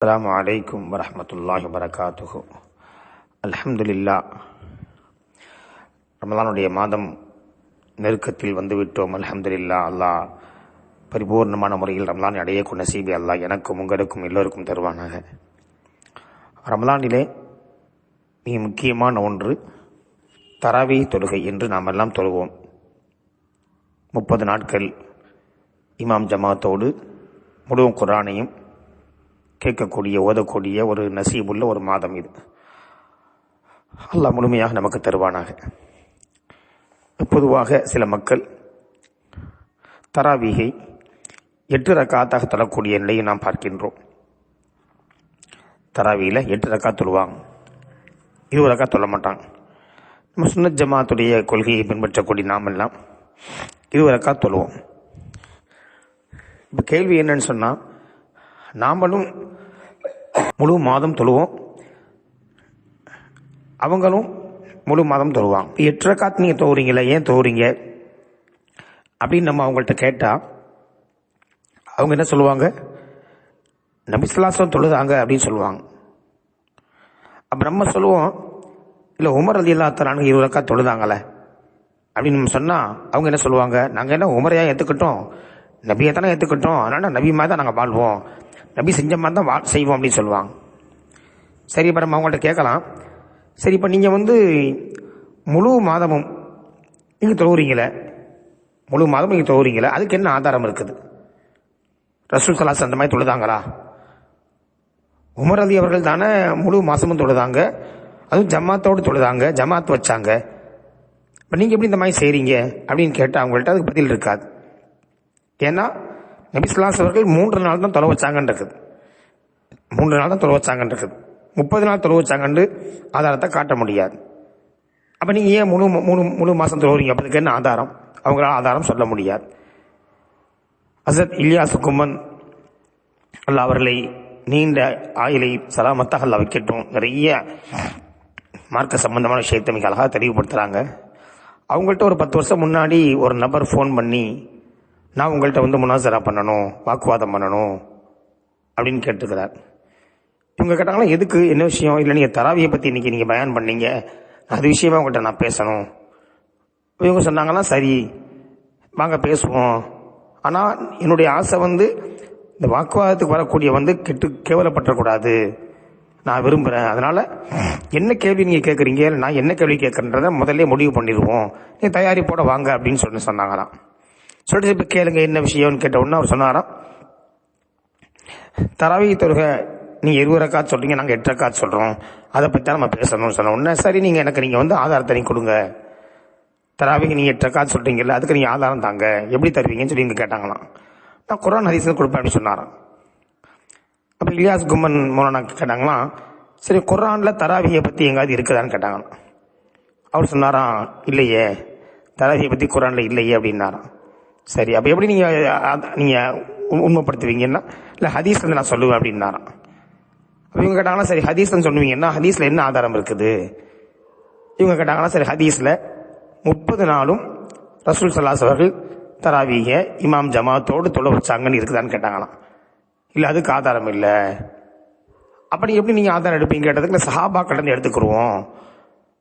السلام عليكم ورحمة الله وبركاته الحمد لله ரமலானுடைய மாதம் நெருக்கத்தில் வந்துவிட்டோம் அல்ஹம்துலில்லா அல்லாஹ் பரிபூர்ணமான முறையில் ரமலான் அடையக்கூடிய நசீபை அல்லாஹ் எனக்கும் உங்களுக்கும் எல்லோருக்கும் தருவானாக ரமலானிலே மிக முக்கியமான ஒன்று தராவி தொழுகை என்று நாம் எல்லாம் தொழுவோம் முப்பது நாட்கள் இமாம் ஜமாத்தோடு முழு குரானையும் கேட்கக்கூடிய ஓதக்கூடிய ஒரு நசீபுள்ள ஒரு மாதம் இது. அல்லாஹ் முழுமையாக நமக்கு தருவானாக. பொதுவாக சில மக்கள் தராவீகை எட்டு ரக்காத்தாக தரக்கூடிய நிலையை நாம் பார்க்கின்றோம். தராவியில் எட்டு ரக்கா தொழுவாங்க. இருபது ரக்கா தொல்ல மாட்டாங்க. நம்ம சுன்னத் ஜமாத்துடைய கொள்கையை பின்பற்றக்கூடிய நாம் எல்லாம் இருபது ரக்கா தொழுவோம். இப்போ கேள்வி என்னன்னு சொன்னால் நாமளும் முழு மாதம் தொழுவோம். அவங்களும் முழு மாதம் தொழுவாங்க. எட்டு ரக்காத் நீங்கள் தோறீங்களே ஏன் தோறீங்க அப்படின்னு நம்ம அவங்கள்ட்ட கேட்டால் அவங்க என்ன சொல்லுவாங்க? நபிஸ்லாசம் தொழுதாங்க அப்படின்னு சொல்லுவாங்க. அப்போ நம்ம சொல்லுவோம் இல்லை உமர் அலி இல்லாத்தாங்க இருபது ரக்கா தொழுதாங்களே அப்படின்னு நம்ம சொன்னால் அவங்க என்ன சொல்லுவாங்க? நாங்கள் என்ன உமரையாக ஏற்றுக்கிட்டோம் நபியை தானே ஏற்றுக்கிட்டோம் அதனால் நபி மாதிரி தான் நாங்கள் வாழ்வோம். நபி செஞ்ச மாதிரி தான் வா செய்வோம் அப்படின்னு சொல்லுவாங்க. சரி இப்போ நம்ம அவங்கள்ட்ட கேட்கலாம். சரி இப்போ நீங்கள் வந்து முழு மாதமும் நீங்கள் தொழுகிறீங்களே முழு மாதமும் நீங்கள் தொழுகிறீங்களே அதுக்கு என்ன ஆதாரம் இருக்குது? ரசூல் சலாஸ் அந்த மாதிரி தொழுதாங்களா? உமர் அலி அவர்கள் தானே முழு மாதமும் தொழுதாங்க. அதுவும் ஜமாத்தோடு தொழுதாங்க ஜமாத் வச்சாங்க. இப்போ நீங்கள் எப்படி இந்த மாதிரி செய்கிறீங்க அப்படின்னு கேட்டால் அவங்கள்ட்ட அதுக்கு பதில் இருக்காது. ஏன்னா நபிசுல்லாஸ் அவர்கள் மூன்று நாள் தான் தொலை வச்சாங்கன்னு இருக்குது மூன்று நாள் தான் தொலை வச்சாங்கன்னு இருக்குது முப்பது நாள் தொலை வச்சாங்கன்னு ஆதாரத்தை காட்ட முடியாது. அப்போ நீங்கள் ஏன் முழு முழு முழு மாதம் தொழுகிறீங்க அப்போ என்ன ஆதாரம்? அவங்களால ஆதாரம் சொல்ல முடியாது. அசத் இலியாஸ் கும்மன் அல்ல அவர்களை நீண்ட ஆயிலை சலாமத்தாக அல்ல வைக்கட்டும். நிறைய மார்க்க சம்பந்தமான விஷயத்தை மிக அழகாக தெளிவுபடுத்துகிறாங்க அவங்கள்ட்ட ஒரு பத்து வருஷம் முன்னாடி ஒரு நபர் ஃபோன் பண்ணி நான் உங்கள்கிட்ட வந்து முனாசரா பண்ணணும் வாக்குவாதம் பண்ணணும் அப்படின்னு கேட்டுக்கிறார். இவங்க கேட்டாங்களா எதுக்கு என்ன விஷயம்? இல்லை நீங்கள் தராவியை பற்றி இன்னைக்கு நீங்கள் பயன் பண்ணீங்க. அது விஷயமா உங்கள்கிட்ட நான் பேசணும். இவங்க சொன்னாங்களா சரி வாங்க பேசுவோம். ஆனால் என்னுடைய ஆசை வந்து இந்த வாக்குவாதத்துக்கு வரக்கூடிய வந்து கெட்டு கேவலப்பட்டக்கூடாது நான் விரும்புகிறேன் அதனால் என்ன கேள்வி நீங்கள் கேட்குறீங்க நான் என்ன கேள்வி கேட்குறேன்றதை முதல்ல முடிவு பண்ணிடுவோம். நீ தயாரிப்போட வாங்க அப்படின்னு சொல்லி சொன்னாங்களாம். சொல்லிட்டு இப்போ கேளுங்க என்ன விஷயம்னு கேட்ட உடனே அவர் சொன்னாராம் தராவி தொழுகை. நீங்கள் இருபது ரக்காத் சொல்கிறீங்க நாங்கள் எட்டு ரக்காத் சொல்கிறோம் அதை பற்றி தான் நம்ம பேசணும்னு சொன்ன உடனே சரி நீங்கள் எனக்கு நீங்கள் வந்து ஆதாரத்தை நீங்கள் கொடுங்க. தராவிக்கு நீங்கள் எட்டு ரக்காத் சொல்கிறீங்கல்ல அதுக்கு நீங்கள் ஆதாரம் தாங்க. எப்படி தருவீங்கன்னு சொல்லி இங்கே கேட்டாங்களாம். நான் குரான் ஹரிசன் கொடுப்பேன் அப்படின்னு சொன்னாராம். அப்போ இலியாஸ் கும்மன் மோலானா கேட்டாங்களாம் சரி குரானில் தராவியை பற்றி எங்காவது இருக்குதான்னு கேட்டாங்களாம். அவர் சொன்னாராம் இல்லையே தராவியை பற்றி குரானில் இல்லையே அப்படின்னாரான் சரி அப்போ எப்படி நீங்கள் நீங்கள் உண்மைப்படுத்துவீங்கன்னா இல்லை ஹதீஸ் வந்து நான் சொல்லுவேன் அப்படின்னாராம் அப்போ இவங்க கேட்டாங்கன்னா சரி ஹதீஸ்னு சொல்லுவீங்கன்னா ஹதீஸில் என்ன ஆதாரம் இருக்குது? இவங்க கேட்டாங்கன்னா சரி ஹதீஸில் முப்பது நாளும் ரசூல் சல்லாஸ் அவர்கள் தராவீக இமாம் ஜமாத்தோடு தொலை வச்சாங்கன்னு இருக்குதான்னு கேட்டாங்களாம். இல்லை அதுக்கு ஆதாரம் இல்லை. அப்படி எப்படி நீங்கள் ஆதாரம் எடுப்பீங்க கேட்டதுக்கு இல்லை சஹாபாக்கள் இருந்து எடுத்துக்கிடுவோம்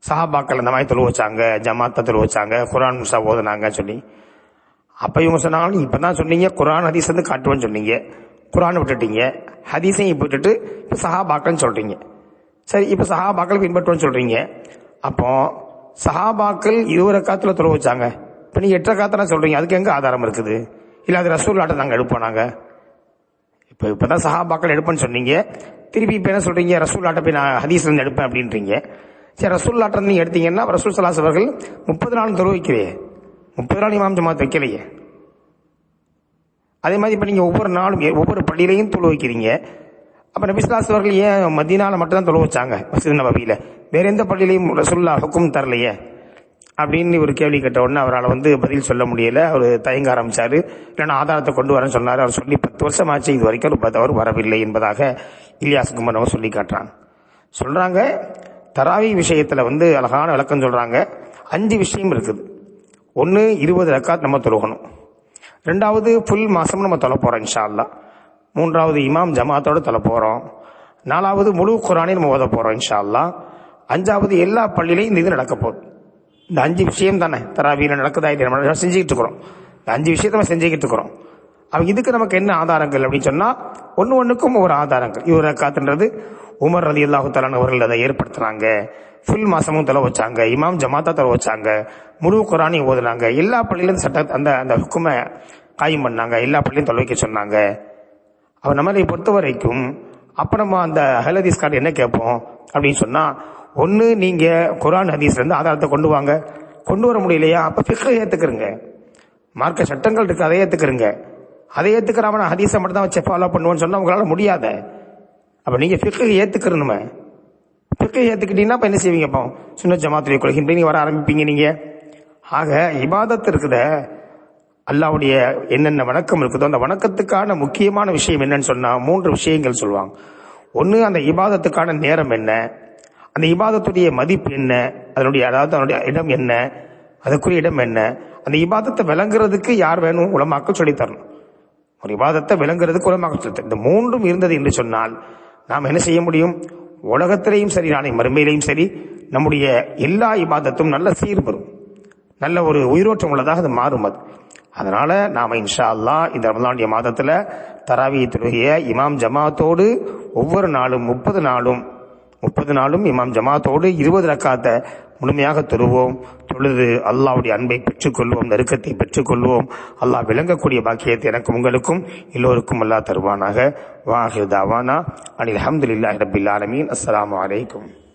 சஹாபாக்கள் இந்த மாதிரி தொலை வச்சாங்க ஜமாத்தை தொழு வச்சாங்க குரான் முசா ஓதுனாங்கன்னு சொல்லி. அப்போ இவங்க சொன்னாங்க இப்போ தான் சொன்னீங்க குரான் ஹதீஸ் வந்து காட்டுவேன்னு சொன்னீங்க. குரான் விட்டுட்டீங்க ஹதீஸையும் விட்டுட்டு இப்போ சஹாபாக்கள்னு சொல்கிறீங்க சரி இப்போ சஹாபாக்கள் பின்பற்றுவோன்னு சொல்கிறீங்க அப்போ சஹாபாக்கள் இருவரை காத்தில் தொலை வச்சாங்க. இப்போ நீங்கள் எட்டரை காத்தனா சொல்கிறீங்க அதுக்கு எங்கே ஆதாரம் இருக்குது? இல்லை அது ரசூல்லாட்டை நாங்கள் எடுப்போம் நாங்கள் இப்போ இப்போ தான் சஹாபாக்கள் எடுப்பேன்னு சொன்னீங்க. திருப்பி இப்போ என்ன சொல்கிறீங்க ரசூல் ஆட்டை போய் நான் ஹதீஸ்லேருந்து எடுப்பேன் அப்படின்றீங்க. சரி ரசூல் நீங்கள் எடுத்தீங்கன்னா ரசூல் சலாஸ் அவர்கள் முப்பது நாள் தொலை வைக்கிறேன் முப்பது நாள் இமாம் ஜமாத் வைக்கலையே. அதே மாதிரி இப்போ நீங்கள் ஒவ்வொரு நாளும் ஒவ்வொரு பள்ளியிலையும் தொழு வைக்கிறீங்க. அப்போ நபிஸ்லாஸ் அவர்கள் ஏன் மதியனால மட்டும்தான் தொழு வச்சாங்க? மசித் நபவியில் வேறு எந்த பள்ளியிலையும் ரசுல்லா ஹுக்கும் தரலையே. அப்படின்னு ஒரு கேள்வி கேட்ட உடனே அவரால் வந்து பதில் சொல்ல முடியலை. அவர் தயங்க ஆரம்பித்தார் இல்லைன்னா ஆதாரத்தை கொண்டு வரேன்னு சொன்னார். அவர் சொல்லி பத்து வருஷம் ஆச்சு இது வரைக்கும் ஒரு அவர் வரவில்லை என்பதாக இலியாஸ் குமர் அவர் சொல்லி காட்டுறாங்க. சொல்கிறாங்க தராவி விஷயத்தில் வந்து அழகான விளக்கம் சொல்கிறாங்க அஞ்சு விஷயம் இருக்குது. ஒன்று இருபது ரக்காத் நம்ம தொழுகணும். ரெண்டாவது ஃபுல் மாதம் நம்ம தொலை போகிறோம் இன்ஷால்லா மூன்றாவது இமாம் ஜமாத்தோட தொலை போகிறோம் நாலாவது முழு குரானை நம்ம ஓத போகிறோம் இன்ஷால்லா அஞ்சாவது எல்லா பள்ளியிலையும் இந்த இது நடக்க போகுது. இந்த அஞ்சு விஷயம் தானே தராவியில் நடக்குதா இது நம்ம செஞ்சுக்கிட்டு இருக்கிறோம். இந்த அஞ்சு விஷயத்தை நம்ம செஞ்சுக்கிட்டு இருக்கிறோம். அவங்க இதுக்கு நமக்கு என்ன ஆதாரங்கள் அப்படின்னு சொன்னால் ஒன்று ஒன்றுக்கும் ஒரு ஆதாரங்கள். இவர் காத்துன்றது உமர் ரதி அல்லாஹு அவர்கள் அதை ஏற்படுத்துகிறாங்க ஃபுல் மாசமும் தலை வச்சாங்க. இமாம் ஜமாத்தா தலை வச்சாங்க. முழு குரானையும் ஓதுனாங்க. எல்லா பள்ளியிலும் சட்ட அந்த அந்த ஹுக்குமை காயம் பண்ணாங்க. எல்லா பள்ளியும் தொலை வைக்க சொன்னாங்க அவர் நம்மளை பொறுத்த வரைக்கும் அப்போ நம்ம அந்த ஹலதீஸ் கார்டு என்ன கேட்போம்? அப்படின்னு சொன்னால் ஒன்று நீங்கள் குரான் ஹதீஸ்லேருந்து ஆதாரத்தை கொண்டு வாங்க. கொண்டு வர முடியலையா? அப்போ ஃபிக்ஹை ஏற்றுக்கிறங்க மார்க்க சட்டங்கள் இருக்கு அதை ஏற்றுக்கிறங்க அதை ஏத்துக்கிறாம நான் ஹதீஸை மட்டும் தான் வச்சு ஃபாலோ பண்ணுவேன்னு சொன்னால் உங்களால் முடியாத. அப்போ நீங்கள் ஃபிக்ஹை ஏற்றுக்கிறணுமே ஃபிக்ஹை ஏற்றுக்கிட்டீங்கன்னா இப்போ என்ன செய்வீங்க அப்போ சுன்ன ஜமாத்துடைய கொள்கின்ற நீங்கள் வர ஆரம்பிப்பீங்க நீங்கள் ஆக இபாதத்து இருக்குத. அல்லாவுடைய என்னென்ன வணக்கம் இருக்குதோ அந்த வணக்கத்துக்கான முக்கியமான விஷயம் என்னன்னு சொன்னால் மூன்று விஷயங்கள் சொல்லுவாங்க. ஒன்று அந்த இபாதத்துக்கான நேரம் என்ன? அந்த இபாதத்துடைய மதிப்பு என்ன? அதனுடைய அதாவது அதனுடைய இடம் என்ன? அதுக்குரிய இடம் என்ன? அந்த இபாதத்தை விளங்குறதுக்கு யார் வேணும்? உலமாக்கள் சொல்லித்தரணும் ஒரு இபாதத்தை விளங்குறதுக்கு உலமாக்கள் சொல்லித்தரணும் இந்த மூன்றும் இருந்தது என்று சொன்னால் நாம் என்ன செய்ய முடியும்? உலகத்திலையும் சரி நாளை மறுமையிலையும் சரி நம்முடைய எல்லா இபாதத்தும் நல்ல சீர் வரும் நல்ல ஒரு உயிரோட்டம் உள்ளதாக அது மாறும் அது. அதனால நாம இன்ஷா அல்லாஹ் இந்த ரமலானுடைய மாதத்துல தராவி தொழுகைய இமாம் ஜமாத்தோடு ஒவ்வொரு நாளும் முப்பது நாளும் முப்பது நாளும் இமாம் ஜமாத்தோடு இருபது ரக்காத்த முழுமையாக தருவோம் தொழுது அல்லாவுடைய அன்பை பெற்றுக்கொள்வோம் நெருக்கத்தை பெற்றுக்கொள்வோம். அல்லாஹ் விளங்கக்கூடிய பாக்கியத்தை எனக்கும் உங்களுக்கும் எல்லோருக்கும் அல்லாஹ் தருவானாக. வாஹிர் தாவானா. அனில் அஹமதுல்லாஹி ரபில் ஆலமீன். அஸ்லாம் அலைக்கும்.